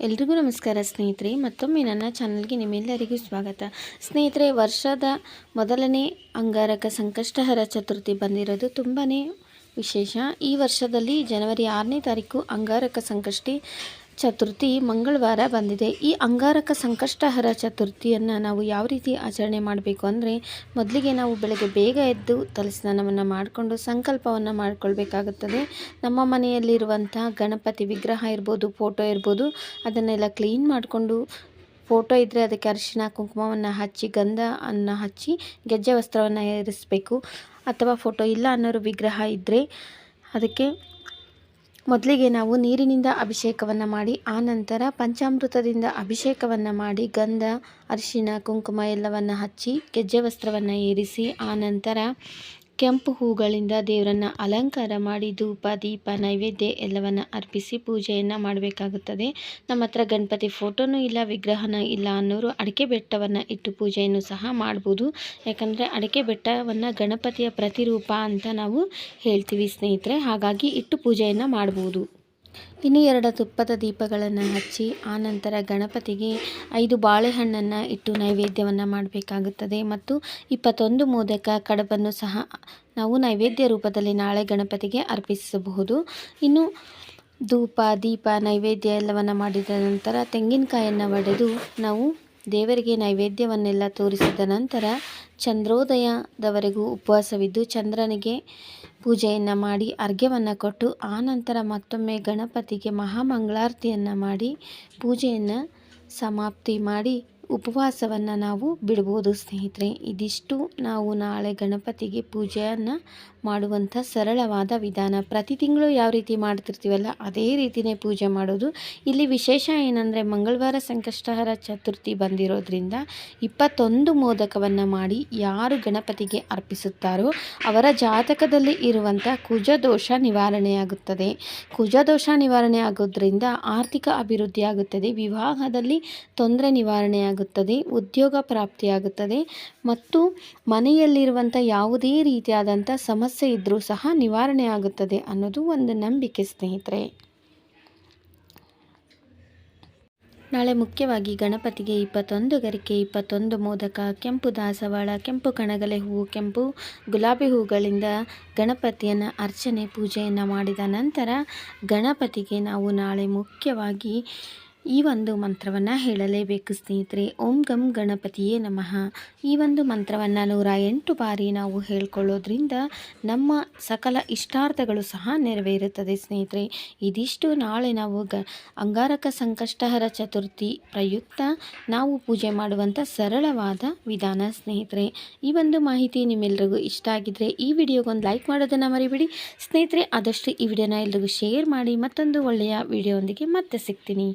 ಎಲ್ರಿಗೂ ನಮಸ್ಕಾರ ಸ್ನೇಹಿತರೆ, ಮತ್ತೊಮ್ಮೆ ನನ್ನ ಚಾನಲ್ಗೆ ನಿಮ್ಮೆಲ್ಲರಿಗೂ ಸ್ವಾಗತ. ಸ್ನೇಹಿತರೆ, ವರ್ಷದ ಮೊದಲನೇ ಅಂಗಾರಕ ಸಂಕಷ್ಟಹರ ಚತುರ್ಥಿ ಬಂದಿರೋದು ತುಂಬಾ ವಿಶೇಷ. ಈ ವರ್ಷದಲ್ಲಿ ಜನವರಿ ಆರನೇ ತಾರೀಕು ಅಂಗಾರಕ ಸಂಕಷ್ಟಿ ಚತುರ್ಥಿ ಮಂಗಳವಾರ ಬಂದಿದೆ. ಈ ಅಂಗಾರಕ ಸಂಕಷ್ಟಹರ ಚತುರ್ಥಿಯನ್ನು ನಾವು ಯಾವ ರೀತಿ ಆಚರಣೆ ಮಾಡಬೇಕು ಅಂದರೆ, ಮೊದಲಿಗೆ ನಾವು ಬೆಳಗ್ಗೆ ಬೇಗ ಎದ್ದು ತಲೆಸ್ನಾನವನ್ನು ಮಾಡಿಕೊಂಡು ಸಂಕಲ್ಪವನ್ನು ಮಾಡಿಕೊಳ್ಬೇಕಾಗುತ್ತದೆ. ನಮ್ಮ ಮನೆಯಲ್ಲಿರುವಂಥ ಗಣಪತಿ ವಿಗ್ರಹ ಇರ್ಬೋದು, ಫೋಟೋ ಇರ್ಬೋದು, ಅದನ್ನೆಲ್ಲ ಕ್ಲೀನ್ ಮಾಡಿಕೊಂಡು ಫೋಟೋ ಇದ್ದರೆ ಅದಕ್ಕೆ ಅರಿಶಿನ ಕುಂಕುಮವನ್ನು ಹಚ್ಚಿ, ಗಂಧ ಅನ್ನು ಹಚ್ಚಿ, ಗೆಜ್ಜೆ ವಸ್ತ್ರವನ್ನು ಏರಿಸಬೇಕು. ಅಥವಾ ಫೋಟೋ ಇಲ್ಲ ಅನ್ನೋರು ವಿಗ್ರಹ ಇದ್ದರೆ ಅದಕ್ಕೆ ಮೊದಲಿಗೆ ನಾವು ನೀರಿನಿಂದ ಅಭಿಷೇಕವನ್ನು ಮಾಡಿ ಆನಂತರ ಪಂಚಾಮೃತದಿಂದ ಅಭಿಷೇಕವನ್ನು ಮಾಡಿ, ಗಂಧ ಅರಿಶಿನ ಕುಂಕುಮ ಎಲ್ಲವನ್ನು ಹಚ್ಚಿ, ಗೆಜ್ಜೆ ವಸ್ತ್ರವನ್ನು ಏರಿಸಿ ಆನಂತರ ಕೆಂಪು ಹೂಗಳಿಂದ ದೇವರನ್ನ ಅಲಂಕಾರ ಮಾಡಿ ಧೂಪ, ದೀಪ, ನೈವೇದ್ಯ ಎಲ್ಲವನ್ನು ಅರ್ಪಿಸಿ ಪೂಜೆಯನ್ನು ಮಾಡಬೇಕಾಗುತ್ತದೆ. ನಮ್ಮ ಹತ್ರ ಗಣಪತಿ ಫೋಟೋನೂ ಇಲ್ಲ, ವಿಗ್ರಹನ ಇಲ್ಲ ಅನ್ನೋರು ಅಡಿಕೆ ಬೆಟ್ಟವನ್ನು ಇಟ್ಟು ಪೂಜೆಯನ್ನು ಸಹ ಮಾಡ್ಬೋದು. ಯಾಕಂದರೆ ಅಡಿಕೆ ಬೆಟ್ಟವನ್ನು ಗಣಪತಿಯ ಪ್ರತಿರೂಪ ಅಂತ ನಾವು ಹೇಳ್ತೀವಿ ಸ್ನೇಹಿತರೆ. ಹಾಗಾಗಿ ಇಟ್ಟು ಪೂಜೆಯನ್ನು ಮಾಡ್ಬೋದು. ಇನ್ನು ಎರಡು ತುಪ್ಪದ ದೀಪಗಳನ್ನು ಹಚ್ಚಿ ಆನಂತರ ಗಣಪತಿಗೆ ಐದು ಬಾಳೆಹಣ್ಣನ್ನು ಇಟ್ಟು ನೈವೇದ್ಯವನ್ನು ಮಾಡಬೇಕಾಗುತ್ತದೆ. ಮತ್ತು ಇಪ್ಪತ್ತೊಂದು ಮೋದಕ ಕಡಬನ್ನು ಸಹ ನಾವು ನೈವೇದ್ಯ ರೂಪದಲ್ಲಿ ನಾಳೆ ಗಣಪತಿಗೆ ಅರ್ಪಿಸಬಹುದು. ಇನ್ನು ಧೂಪ, ದೀಪ, ನೈವೇದ್ಯ ಎಲ್ಲವನ್ನು ಮಾಡಿದ ನಂತರ ತೆಂಗಿನಕಾಯನ್ನು ಒಡೆದು ನಾವು ದೇವರಿಗೆ ನೈವೇದ್ಯವನ್ನೆಲ್ಲ ತೋರಿಸಿದ ನಂತರ ಚಂದ್ರೋದಯದವರೆಗೂ ಉಪವಾಸವಿದ್ದು ಚಂದ್ರನಿಗೆ ಪೂಜೆಯನ್ನು ಮಾಡಿ ಅರ್ಘ್ಯವನ್ನು ಕೊಟ್ಟು ಆನಂತರ ಮತ್ತೊಮ್ಮೆ ಗಣಪತಿಗೆ ಮಹಾಮಂಗಳಾರತಿಯನ್ನು ಮಾಡಿ ಪೂಜೆಯನ್ನು ಸಮಾಪ್ತಿ ಮಾಡಿ ಉಪವಾಸವನ್ನು ನಾವು ಬಿಡ್ಬೋದು, ಸ್ನೇಹಿತರೆ. ಇದಿಷ್ಟು ನಾವು ನಾಳೆ ಗಣಪತಿಗೆ ಪೂಜೆಯನ್ನು ಮಾಡುವಂಥ ಸರಳವಾದ ವಿಧಾನ. ಪ್ರತಿ ತಿಂಗಳು ಯಾವ ರೀತಿ ಮಾಡ್ತಿರ್ತೀವಲ್ಲ, ಅದೇ ರೀತಿಯೇ ಪೂಜೆ ಮಾಡೋದು. ಇಲ್ಲಿ ವಿಶೇಷ ಏನಂದರೆ, ಮಂಗಳವಾರ ಸಂಕಷ್ಟಹರ ಚತುರ್ಥಿ ಬಂದಿರೋದ್ರಿಂದ ಇಪ್ಪತ್ತೊಂದು ಮೋದಕವನ್ನು ಮಾಡಿ ಯಾರು ಗಣಪತಿಗೆ ಅರ್ಪಿಸುತ್ತಾರೋ, ಅವರ ಜಾತಕದಲ್ಲಿ ಇರುವಂಥ ಕುಜದೋಷ ನಿವಾರಣೆಯಾಗುತ್ತದೆ ಕುಜದೋಷ ನಿವಾರಣೆ ಆಗೋದ್ರಿಂದ ಆರ್ಥಿಕ ಅಭಿವೃದ್ಧಿ ಆಗುತ್ತದೆ. ವಿವಾಹದಲ್ಲಿ ತೊಂದರೆ ನಿವಾರಣೆ ಆಗುತ್ತದೆ, ಉದ್ಯೋಗ ಪ್ರಾಪ್ತಿಯಾಗುತ್ತದೆ ಮತ್ತು ಮನೆಯಲ್ಲಿರುವಂಥ ಯಾವುದೇ ರೀತಿಯಾದಂಥ ಸಮಸ್ಯೆ ಇದ್ದರೂ ಸಹ ನಿವಾರಣೆ ಆಗುತ್ತದೆ ಅನ್ನೋದು ಒಂದು ನಂಬಿಕೆ ಸ್ನೇಹಿತರೆ. ನಾಳೆ ಮುಖ್ಯವಾಗಿ ಗಣಪತಿಗೆ ಇಪ್ಪತ್ತೊಂದು, ಗರಿಕೆ ಇಪ್ಪತ್ತೊಂದು, ಮೋದಕ, ಕೆಂಪು ದಾಸವಾಳ, ಕೆಂಪು ಕಣಗಲೆ ಹೂವು, ಕೆಂಪು ಗುಲಾಬಿ ಹೂಗಳಿಂದ ಗಣಪತಿಯನ್ನು ಅರ್ಚನೆ, ಪೂಜೆಯನ್ನು ಮಾಡಿದ ನಂತರ ಗಣಪತಿಗೆ ನಾವು ನಾಳೆ ಮುಖ್ಯವಾಗಿ ಈ ಒಂದು ಮಂತ್ರವನ್ನು ಹೇಳಲೇಬೇಕು, ಸ್ನೇಹಿತರೆ. ಓಂ ಗಂ ಗಣಪತಿಯೇ ನಮಃ. ಈ ಒಂದು ಮಂತ್ರವನ್ನು ನೂರ ಎಂಟು ಬಾರಿ ನಾವು ಹೇಳ್ಕೊಳ್ಳೋದ್ರಿಂದ ನಮ್ಮ ಸಕಲ ಇಷ್ಟಾರ್ಥಗಳು ಸಹ ನೆರವೇರುತ್ತದೆ, ಸ್ನೇಹಿತರೆ. ಇದಿಷ್ಟು ನಾಳೆ ನಾವು ಗ ಅಂಗಾರಕ ಸಂಕಷ್ಟಹರ ಚತುರ್ಥಿ ಪ್ರಯುಕ್ತ ನಾವು ಪೂಜೆ ಮಾಡುವಂಥ ಸರಳವಾದ ವಿಧಾನ, ಸ್ನೇಹಿತರೆ. ಈ ಒಂದು ಮಾಹಿತಿ ನಿಮ್ಮೆಲ್ಲರಿಗೂ ಇಷ್ಟ ಆಗಿದ್ದರೆ ಈ ವಿಡಿಯೋಗೊಂದು ಲೈಕ್ ಮಾಡೋದನ್ನು ಮರಿಬಿಡಿ. ಸ್ನೇಹಿತರೆ, ಆದಷ್ಟು ಈ ವಿಡಿಯೋನ ಎಲ್ರಿಗೂ ಶೇರ್ ಮಾಡಿ ಮತ್ತೊಂದು ಒಳ್ಳೆಯ ವಿಡಿಯೋದೊಂದಿಗೆ ಮತ್ತೆ ಸಿಗ್ತೀನಿ.